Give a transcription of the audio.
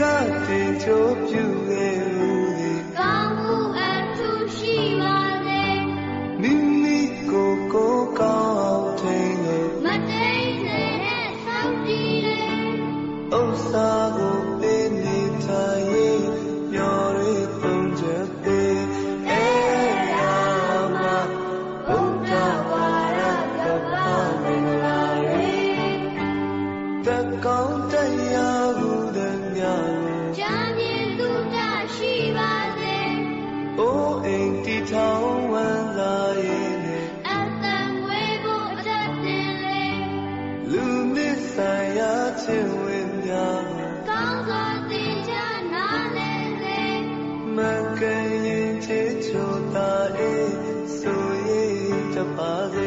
ကတင်ချိုးပြုခဲ့ဦးသည်ကောင်းမှုအထူးရှိပါစေမိမိကိုယ်ကိုယ်ကောင်းအောင်ထိန်လို့မတိမ်စေနဲ့ဆောက်တည်လေဥစ္စာကိုပေးနေထိုင်ရင်ညော်ရီပုံချက်ပေးအေးရာမဘုရားဝါရကပါမင်္ဂလာရေတကောင်းတရားကို တီထောင်ဝမ်းသာရဲ့နဲ့အတန်ဝေးဖို့အတတ်တင်လေလူမစ်ဆိုင်ရာချင်းဝင်များကောင်းစွာသင်ကြားနားလည်စေမကရင်ချေချိုတာအေးဆိုရင်တပါး